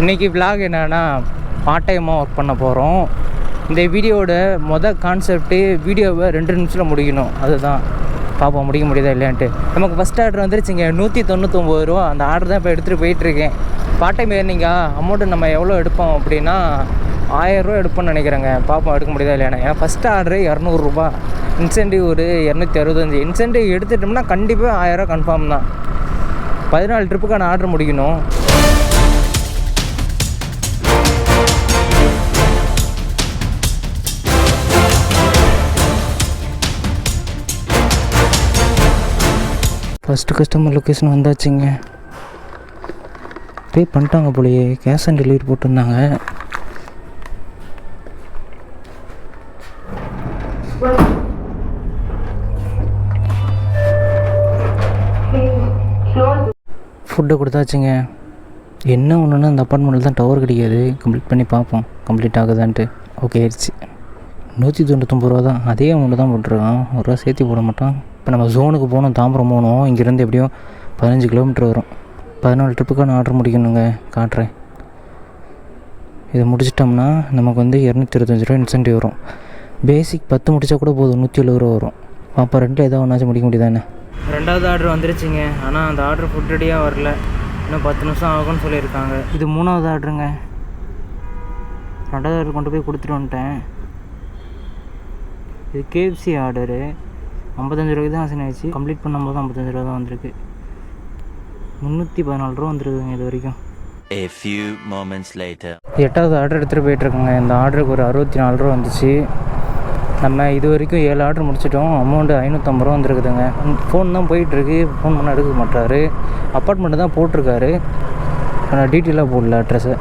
இன்றைக்கி விலாக் என்னன்னா பார்ட் டைமாக ஒர்க் பண்ண போகிறோம் இந்த வீடியோவோட மொதல் கான்செப்ட்டு வீடியோவை ரெண்டு நிமிஷத்தில் முடிக்கணும். அதுதான். பார்ப்போம் முடிக்க முடியுதா இல்லையான்ட்டு. நமக்கு ஃபஸ்ட் ஆர்டர் வந்துருச்சுங்க. நூற்றி தொண்ணூற்றொம்பது ரூபா. அந்த ஆர்டர் தான் இப்போ எடுத்துகிட்டு போயிட்டுருக்கேன். பார்ட் டைம் ஏர்னிங்கா அமௌண்ட்டு நம்ம எவ்வளோ எடுப்போம் அப்படின்னா ஆயிரரூவா எடுப்போம்னு நினைக்கிறேங்க. பார்ப்போம் எடுக்க முடியுதா இல்லையானே ஏன்னா ஃபஸ்ட் ஆர்டரு இரநூறுபா இன்சென்டிவ் ஒரு இரநூத்தி அறுபத்தஞ்சு. இன்சென்டிவ் எடுத்துட்டோம்னா கண்டிப்பாக ஆயிரரூவா கன்ஃபார்ம் தான். பதினாலு ட்ரிப்புக்கான ஆர்டர் முடிக்கணும். ஃபஸ்ட்டு கஸ்டமர் லொக்கேஷன் வந்தாச்சுங்க. பே பண்ணிட்டாங்க போலயே. கேஷ் ஆன் டெலிவரி போட்டிருந்தாங்க. ஃபுட்டை கொடுத்தாச்சுங்க. என்ன ஒன்றுனா அந்த அப்பார்ட்மெண்ட்டில் தான் டவர் கிடைக்காது. கம்ப்ளீட் பண்ணி பார்ப்போம். கம்ப்ளீட் ஆகுதான்ட்டு. ஓகே ஆயிடுச்சு. நூற்றி தொண்ணூத்தொம்பது ரூபா தான் அதே அமௌண்ட்டு தான் போட்டிருக்கான். ஒரு ரூபா சேர்த்து போட மாட்டான். இப்போ நம்ம ஜோனுக்கு போகணும் தாம்பரம் போகணும். இங்கேருந்து எப்படியும் பதினஞ்சு கிலோமீட்டர் வரும். பதினாலு ட்ரிப்புக்கான ஆர்டர் முடிக்கணுங்க காட்டுறேன். இதை முடிச்சிட்டோம்னா நமக்கு வந்து இரநூத்தி இருபத்தஞ்சி ரூபா இன்சென்டிவ் வரும். பேசிக் பத்து முடித்தா கூட போதும் நூற்றி எழுபது ரூபா வரும். அப்போ ரெண்டில் ஏதோ ஒன்றாச்சும் முடிக்க முடியுதானே ரெண்டாவது ஆர்டர் வந்துருச்சுங்க. ஆனால் அந்த ஆர்டர் ஃபுட் ரெடியாக வரல. இன்னும் பத்து நிமிஷம் ஆகும்னு சொல்லியிருக்காங்க. இது மூணாவது ஆர்டருங்க ரெண்டாவது ஆர்டர் கொண்டு போய் கொடுத்துட்டு வந்துட்டேன். இது கேஎஃப்சி ஆர்டரு ஐம்பத்தஞ்சு ரூபாய்க்கு தான் அசைன் ஆயிடுச்சு. கம்ப்ளீட் பண்ணும்போது ஐம்பத்தஞ்சு ரூபா தான் வந்திருக்கு. முந்நூற்றி பதினாலு ரூபா வந்துருக்குங்க இது வரைக்கும். A few moments later. எட்டாவது ஆர்டர் எடுத்துகிட்டு போயிட்டுருக்கோங்க. இந்த ஆர்டருக்கு ஒரு அறுபத்தி நாலு ரூபா வந்துச்சு. நம்ம இது வரைக்கும் ஏழு ஆர்டர் முடிச்சிட்டோம். அமௌண்ட்டு ஐநூற்றம்பது ரூபா வந்துருக்குதுங்க. ஃபோன் தான் போயிட்டுருக்கு. ஃபோன் பண்ணால் எடுக்க மாட்டாரு. அப்பார்ட்மெண்ட்டு தான் போட்டிருக்காரு. நான் டீட்டெயிலாக போடல அட்ரஸை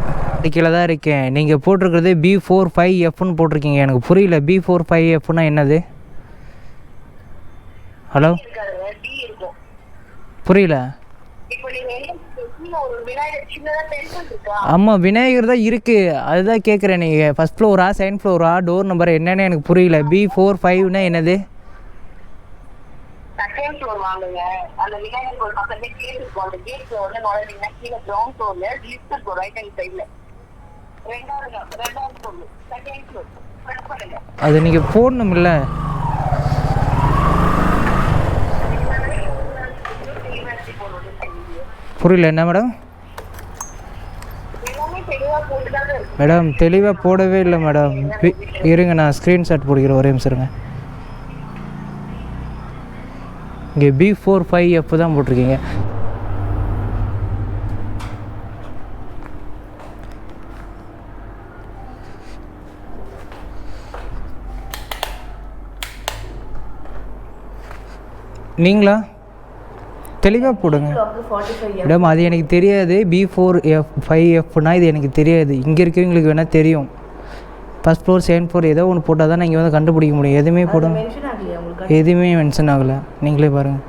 கீழே தான் இருக்கேன். நீங்கள் போட்டிருக்கிறது பி ஃபோர் ஃபைவ் எஃப்னு போட்டிருக்கீங்க. எனக்கு புரியல. பி ஃபோர் ஃபைவ் எஃப்னா என்னது ஹலோ இருக்காதுங்க டி இருக்கும் புரியல இப்போ நீங்க என்ன கீழே ஒரு விநாயகர் சின்னதா டெம்பிள் இருக்கா ஆமாம் விநாயகர் தான் இருக்குது அதுதான் கேட்குறேன் நீங்கள் ஃபஸ்ட் ஃப்ளோரா செகண்ட் ஃப்ளோரா டோர் நம்பர் என்னன்னு எனக்கு புரியல. பி ஃபோர் ஃபைவ்னா என்னது? செகண்ட் ஃப்ளோர் வாங்குங்க. அந்த விநாயகர் கோயில் பக்கத்துல கேட் இருக்கும். அந்த கேட் ஃப்ளோர்ல நுழைவீங்கன்னா கீழே கிரவுண்ட் ஃப்ளோர்ல லிஃப்ட் இருக்கும் ரைட் ஹேண்ட் சைடுல ரெண்டாவது ரெண்டாவது ஃப்ளோர் செகண்ட் ஃப்ளோர் பிரஸ் பண்ணுங்க. அது நீங்கள் போடணும்ல தெளிவாச்சு போடணும்னு தெரியுது புரியல என்ன மேடம் மேடம் தெளிவாக போடவே இல்லை மேடம். இருங்க நான் ஸ்க்ரீன்ஷாட் பிடிக்கிறேன் ஒரே நிமிஷம் இருங்க. இங்கே பி ஃபோர் ஃபைவ் எஃப் தான் போட்டிருக்கீங்க. நீங்களா? தெளிவாக போடுங்க. மேடம் அது எனக்கு தெரியாது. பி ஃபோர் எஃப் ஃபைவ் எஃப்னா இது எனக்கு தெரியாது. இங்கே இருக்கிறவங்களுக்கு வேணால் தெரியும். ஃபஸ்ட் ஃப்ளோர் செகண்ட் ஃப்ளோர் ஏதோ ஒன்று போட்டால் தான் இங்கே வந்து கண்டுபிடிக்க முடியும். எதுவுமே போடும். எதுவுமே மென்ஷன் ஆகலை. நீங்களே பாருங்கள்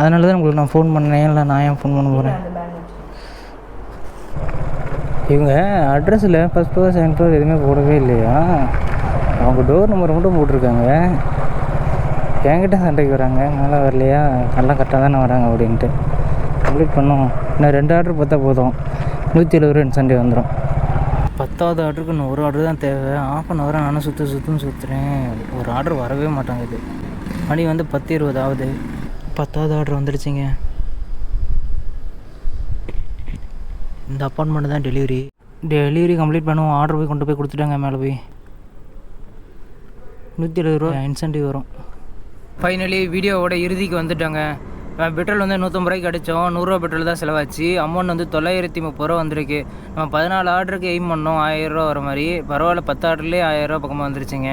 அதனால தான் உங்களுக்கு நான் ஃபோன் பண்ணேன். இல்லை நான் ஏன் ஃபோன் பண்ண போகிறேன் இவங்க அட்ரஸில் ஃபஸ்ட் ஃப்ளோர் செகண்ட் ஃப்ளோர் எதுவுமே போடவே இல்லையா? அவங்க டோர் நம்பர் மட்டும் போட்டிருக்காங்க. என்கிட்ட சண்டைக்கு வராங்க மேலே வரலையா? நல்லா கரெக்டாக தானே வராங்க அப்படின்ட்டு. கம்ப்ளீட் பண்ணோம் இன்னும் ரெண்டு ஆர்டர் பார்த்தா போதும். நூற்றி எழுபது ரூபா சண்டே வந்துடும் பத்தாவது ஆர்டருக்கு இன்னும் ஒரு ஆர்டர் தான் தேவை. ஆஃப் அன் ஹவராக நானும் சுற்று சுற்றும் சுற்றுறேன் ஒரு ஆர்டர் வரவே மாட்டாங்குது மணி வந்து பத்து இருபது ஆகுது. பத்தாவது ஆர்டர் வந்துடுச்சிங்க இந்த அப்பார்ட்மெண்ட் தான் டெலிவரி டெலிவரி கம்ப்ளீட் பண்ணுவோம். ஆர்டர் போய் கொண்டு போய் கொடுத்துட்டாங்க மேலே போய். நூற்றி எழுபது ரூபா இன்சென்டிவ் வரும். ஃபைனலி வீடியோவோட இறுதிக்கு வந்துட்டாங்க. பெட்ரோல் வந்து நூற்றம்பது ரூபாய்க்கு அடித்தோம் நூறுரூவா பெட்ரோல் தான் செலவாச்சு. அமௌண்ட் வந்து தொள்ளாயிரத்தி முப்பது ரூபா வந்திருக்கு. நம்ம பதினாலு ஆர்டருக்கு எய்ம் பண்ணோம். ஆயிரம் ரூபா வர மாதிரி. பரவாயில்ல பத்து ஆர்டர்லேயே ஆயிரம் ரூபா பக்கமாக வந்துருச்சுங்க.